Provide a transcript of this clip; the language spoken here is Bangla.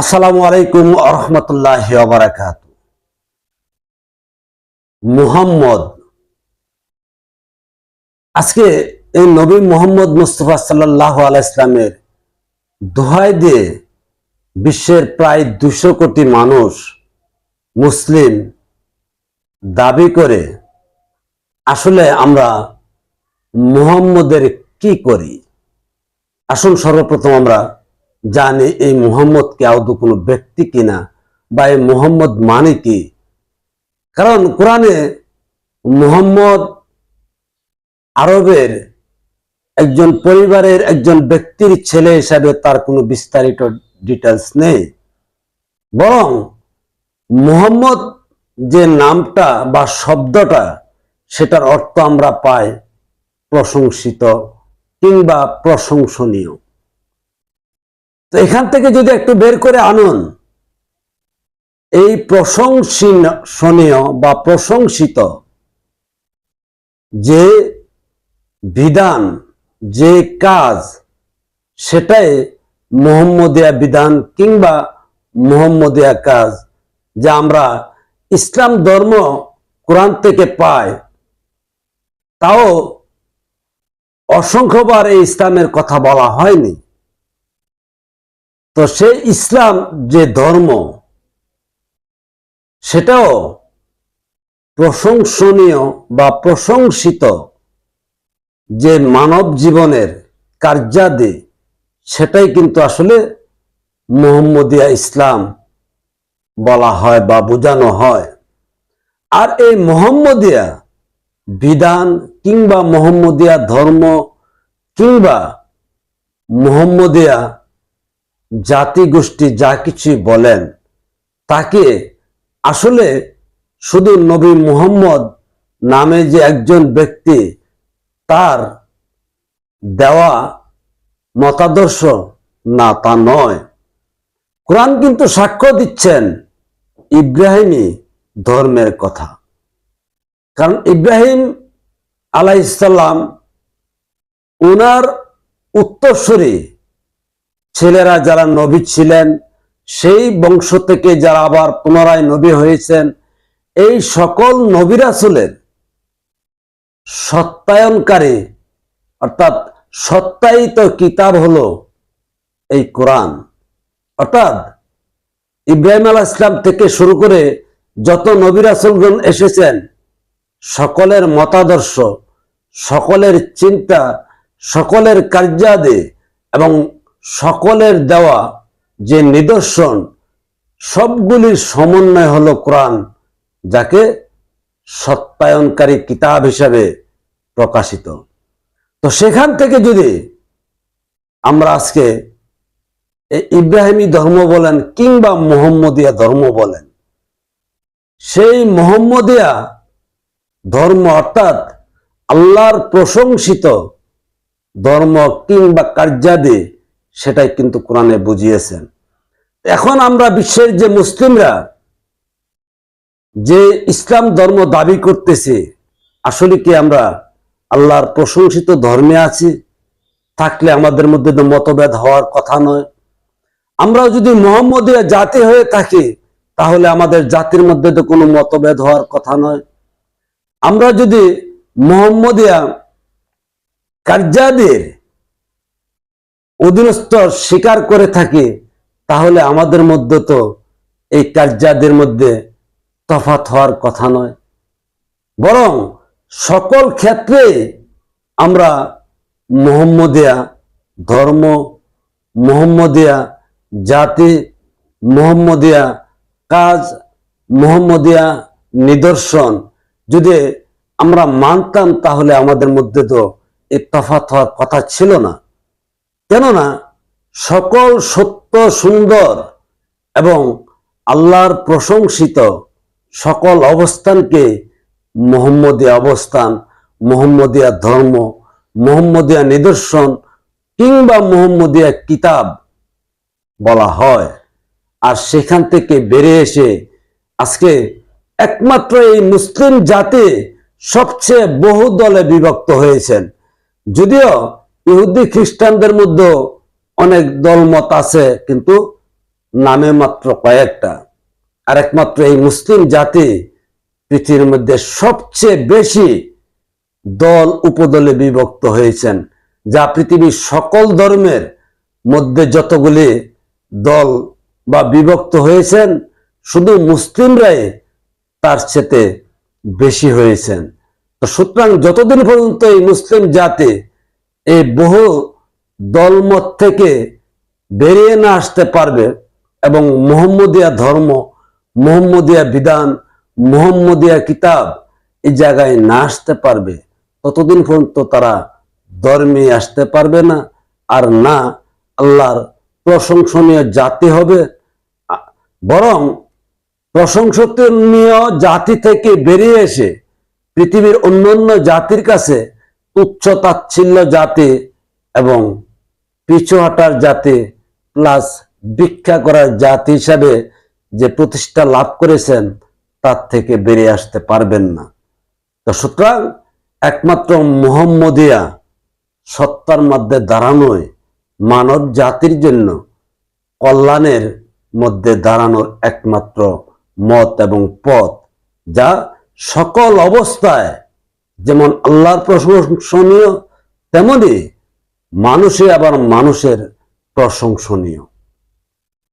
আসসালামু আলাইকুম আরহামতুল্লাহ বারাকাত মুহাম্মদ, আজকে এই নবী মোহাম্মদ মুস্তফা সাল্লাহ আলাইসলামের দোহাই দিয়ে বিশ্বের প্রায় দুশো কোটি মানুষ মুসলিম দাবি করে আসলে আমরা মুহাম্মদের কি করি? আসুন সর্বপ্রথম আমরা জানি এই মুহাম্মদ কি আদৌ কোনো ব্যক্তি কিনা বা এই মুহাম্মদ মানে কি? কারণ কোরআনে মুহাম্মদ আরবের একজন পরিবারের একজন ব্যক্তির ছেলে হিসাবে তার কোনো বিস্তারিত ডিটেলস নেই। বরং মুহাম্মদ যে নামটা বা শব্দটা, সেটার অর্থ আমরা পাই প্রশংসিত কিংবা প্রশংসনীয়। তো এখান থেকে যদি একটু বের করে আনুন, এই প্রশংসনীয় বা প্রশংসিত যে বিধান, যে কাজ, সেটাই মোহাম্মদিয়া বিধান কিংবা মোহাম্মদিয়া কাজ যা আমরা ইসলাম ধর্ম কোরআন থেকে পাই। তাও অসংখ্যবার এই ইসলামের কথা বলা হয়নি। তো সে ইসলাম যে ধর্ম, সেটাও প্রশংসনীয় বা প্রশংসিত যে মানব জীবনের কার্যাদি, সেটাই কিন্তু আসলে মোহাম্মদিয়া ইসলাম বলা হয় বা বোঝানো হয়। আর এই মোহাম্মদিয়া বিধান কিংবা মোহাম্মদিয়া ধর্ম কিংবা মোহাম্মদিয়া জাতি গোষ্ঠী যা কিছু বলেন, তাকে আসলে শুধু নবী মুহাম্মদ নামে যে একজন ব্যক্তি, তার দেওয়া মতাদর্শ না তা নয়। কোরআন কিন্তু সাক্ষ্য দিচ্ছেন ইব্রাহিমী ধর্মের কথা। কারণ ইব্রাহিম আলাইসাল্লাম ওনার উত্তরসূরি ছেলেরা যারা নবী ছিলেন, সেই বংশ থেকে যারা আবার পুনরায় নবী হয়েছেন, এই সকল নবিরাসুলের সত্যায়নকারী, অর্থাৎ সত্যায়িত কিতাব হলো এই কোরআন। অর্থাৎ ইব্রাহিম আলাহ ইসলাম থেকে শুরু করে যত নবিরাসুলগণ এসেছেন, সকলের মতাদর্শ, সকলের চিন্তা, সকলের কার্যাদি এবং সকলের দেওয়া যে নিদর্শন, সবগুলির সমন্বয় হলো কোরআন, যাকে সত্যায়নকারী কিতাব হিসাবে প্রকাশিত। তো সেখান থেকে যদি আমরা আজকে ইব্রাহিমী ধর্ম বলেন কিংবা মোহাম্মদিয়া ধর্ম বলেন, সেই মোহাম্মদিয়া ধর্ম অর্থাৎ আল্লাহর প্রশংসিত ধর্ম কিংবা কার্যাদি সেটাই কিন্তু কোরআনে বুঝিয়েছেন। এখন আমরা বিশ্বের যে মুসলিমরা, যে ইসলাম ধর্ম দাবি করতেছে, আসলে কি আমরা আল্লাহর প্রশংসিত ধর্মে আছি? থাকলে আমাদের মধ্যে তো মতভেদ হওয়ার কথা নয়। আমরা যদি মোহাম্মদীয় জাতি হয়ে থাকি, তাহলে আমাদের জাতির মধ্যে তো কোনো মতভেদ হওয়ার কথা নয়। আমরা যদি মোহাম্মদিয়া কার্যাদের অধীনস্থ স্বীকার করে থাকি, তাহলে আমাদের মধ্যে তো এই কার্যাদের মধ্যে তফাত হওয়ার কথা নয়। বরং সকল ক্ষেত্রে আমরা মোহাম্মদিয়া ধর্ম, মোহাম্মদিয়া জাতি, মোহাম্মদিয়া কাজ, মোহাম্মদিয়া নিদর্শন যদি আমরা মানতাম, তাহলে আমাদের মধ্যে তো এই তফাত হওয়ার কথা ছিল না। কেননা সকল সত্য সুন্দর এবং আল্লাহর প্রশংসিত সকল অবস্থানকে মোহাম্মদিয়া অবস্থান, মোহাম্মদিয়া ধর্ম, মোহাম্মদিয়া নিদর্শন কিংবা মোহাম্মদিয়া কিতাব বলা হয়। আর সেখান থেকে বেড়ে এসে আজকে একমাত্র এই মুসলিম জাতি সবচেয়ে বহু দলে বিভক্ত হয়েছেন। যদিও ইহুদি খ্রিস্টানদের মধ্যে অনেক দলমত আছে, কিন্তু নামে মাত্র কয়েকটা। আর একমাত্র এই মুসলিম জাতি পৃথিবীর মধ্যে সবচেয়ে বেশি দল উপদলে বিভক্ত হয়েছেন, যা পৃথিবীর সকল ধর্মের মধ্যে যতগুলি দল বা বিভক্ত হয়েছেন, শুধু মুসলিমরাই তার চেতে বেশি হয়েছেন। তো সুতরাং যতদিন পর্যন্ত এই মুসলিম জাতি এই বহু দলমত থেকে বেরিয়ে না আসতে পারবে এবং মোহাম্মদিয়া ধর্ম, মোহাম্মদিয়া বিধান, মোহাম্মদিয়া কিতাব এই জায়গায় না আসতে পারবে। ততদিন পর্যন্ত তারা ধর্মে আসতে পারবে না। আর না, আল্লাহর প্রশংসনীয় জাতি হবে। বরং প্রশংসনীয় জাতি থেকে বেরিয়ে এসে পৃথিবীর অন্যান্য জাতির কাছে উচ্চ তাচ্ছিল্য জাতি এবং পিছু হাঁটার জাতি প্লাস ভিক্ষা করার জাতি হিসাবে যে প্রতিষ্ঠা লাভ করেছেন, তার থেকে বেরিয়ে আসতে পারবেন না। তো সুতরাং একমাত্র মোহাম্মদিয়া সত্তার মধ্যে দাঁড়ানোই মানব জাতির জন্য কল্যাণের মধ্যে দাঁড়ানোর একমাত্র মত এবং পথ, যা সকল অবস্থায় যেমন আল্লাহর প্রশংসনীয় তেমনি মানুষে আবার মানুষের প্রশংসনীয়।